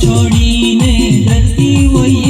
છોડીને જતી હોઈએ